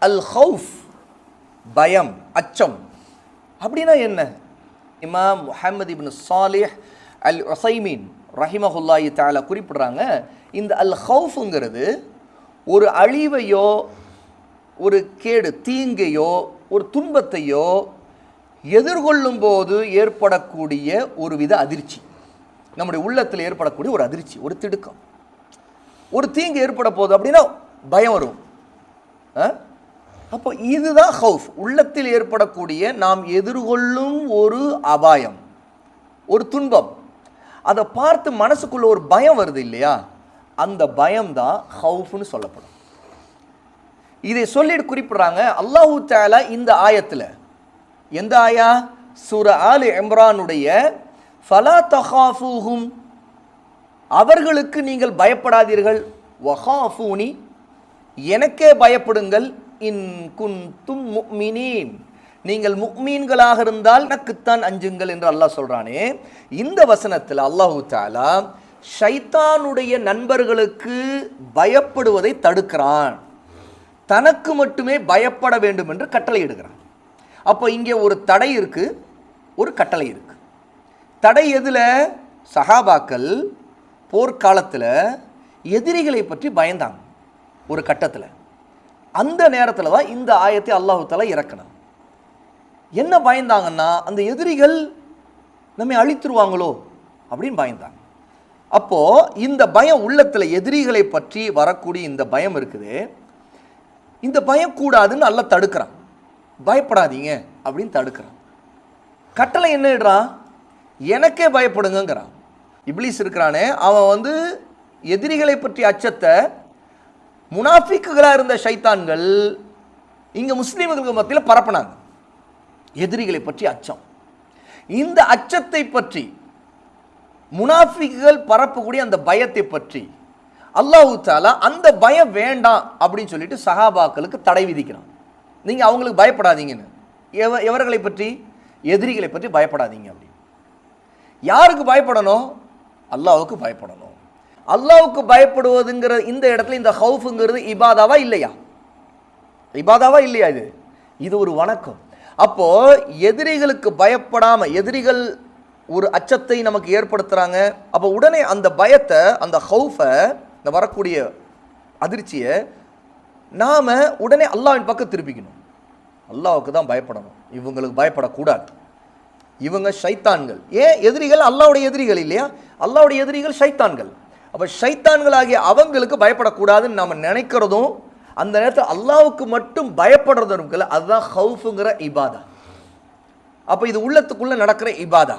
அல் ஹவுஃப் பயம் அச்சம். அப்படின்னா என்ன? இமாம் முஹம்மது இப்னு சாலிஹ் அல் ஒசைமீன் ரஹிமஹுல்லாயி தாலா குறிப்பிட்றாங்க இந்த அல் ஹவுஃபுங்கிறது ஒரு அழிவையோ ஒரு கேடு தீங்கையோ ஒரு துன்பத்தையோ எதிர்கொள்ளும் போது ஏற்படக்கூடிய ஒரு வித அதிர்ச்சி. நம்முடைய உள்ளத்தில் ஏற்படக்கூடிய ஒரு அதிர்ச்சி ஒரு திடுக்கம். ஒரு தீங்கு ஏற்பட போகுது அப்படின்னா பயம் வரும். ஆ? அப்போ இதுதான் ஹவுஃப். உள்ளத்தில் ஏற்படக்கூடிய நாம் எதிர்கொள்ளும் ஒரு அபாயம் ஒரு துன்பம். அதை பார்த்து மனசுக்குள்ள ஒரு பயம் வருது இல்லையா? அந்த பயம்தான் ஹவுஃப்னு சொல்லப்படும். இதை சொல்லிட்டு குறிப்பிடுறாங்க அல்லாஹு தாலா இந்த ஆயத்தில். எந்த ஆயா? சுர ஆலு இம்ரானுடைய ஃபலா தஹாஃபூஹும். அவர்களுக்கு நீங்கள் பயப்படாதீர்கள். வஹாஃபூனி. எனக்கே பயப்படுங்கள். இன் குன்தும் முக்மினீன். நீங்கள் முக்மீன்களாக இருந்தால் எனக்குத்தான் அஞ்சுங்கள் என்று அல்லாஹ் சொல்றானே. இந்த வசனத்தில் அல்லாஹூ தாலா ஷைத்தானுடைய நண்பர்களுக்கு பயப்படுவதை தடுக்கிறான். தனக்கு மட்டுமே பயப்பட வேண்டும் என்று கட்டளையிடுகிறான் அப்போ இங்கே ஒரு தடை இருக்கு ஒரு கட்டளை இருக்கு. தடை எதில்? சஹாபாக்கள் போர்க்காலத்தில் எதிரிகளை பற்றி பயந்தாங்க ஒரு கட்டத்தில். அந்த நேரத்தில் தான் இந்த ஆயத்தை அல்லாஹு தஆலா இறக்கணும். என்ன பயந்தாங்கன்னா அந்த எதிரிகள் நம்மை அழித்துருவாங்களோ அப்படின்னு பயந்தாங்க. அப்போ இந்த பயம் உள்ளத்தில் எதிரிகளை பற்றி வரக்கூடிய இந்த பயம் இருக்குது. இந்த பயம் கூடாதுன்னு நல்லா தடுக்கிறான். பயப்படாதீங்க அப்படின்னு தடுக்கிறான். கட்டளை என்ன இடுறான்? எனக்கே பயப்படுங்கங்கிறான். இப்ளீஸ் இருக்கிறானே அவன் வந்து எதிரிகளை பற்றி அச்சத்தை முனாஃபிக்குகளாக இருந்த ஷைத்தான்கள் இங்கே முஸ்லீம்களுக்கு மத்தியில் பரப்புனாங்க. எதிரிகளை பற்றி அச்சம். இந்த அச்சத்தை பற்றி முனாஃபிக்குகள் பரப்பக்கூடிய அந்த பயத்தை பற்றி அல்லாஹு தாலா அந்த பயம் வேண்டாம் அப்படின்னு சொல்லிட்டு சஹாபாக்களுக்கு தடை விதிக்கிறான். நீங்கள் அவங்களுக்கு பயப்படாதீங்கன்னு. எவ எவர்களை பற்றி? எதிரிகளை பற்றி பயப்படாதீங்க அப்படின்னு. யாருக்கு பயப்படணும்? அல்லாவுக்கு பயப்படணும். அல்லாவுக்கு பயப்படுவதுங்கிற இந்த இடத்துல இந்த ஹவுஃபுங்கிறது இபாதாவா இல்லையா? இபாதாவா இல்லையா இது? இது ஒரு வணக்கம். அப்போ எதிரிகளுக்கு பயப்படாம எதிரிகள் ஒரு அச்சத்தை நமக்கு ஏற்படுத்துறாங்க. அப்போ உடனே அந்த பயத்தை அந்த ஹவுஃபை இந்த வரக்கூடிய அதிர்ச்சியை நாம உடனே அல்லாவின் பக்கம் திருப்பிக்கணும். அல்லாவுக்கு தான் பயப்படணும். இவங்களுக்கு பயப்படக்கூடாது. இவங்க ஷைத்தான்கள். ஏன்? எதிரிகள் அல்லாவுடைய எதிரிகள் இல்லையா? அல்லாவுடைய எதிரிகள் ஷைத்தான்கள். அப்போ ஷைத்தான்களாகிய அவங்களுக்கு பயப்படக்கூடாதுன்னு நம்ம நினைக்கிறதும் அந்த நேரத்தில் அல்லாவுக்கு மட்டும் பயப்படுறதும் இருக்குல்ல அதுதான் ஹவுஃபுங்கிற இபாதா. அப்போ இது உள்ளத்துக்குள்ளே நடக்கிற இபாதா.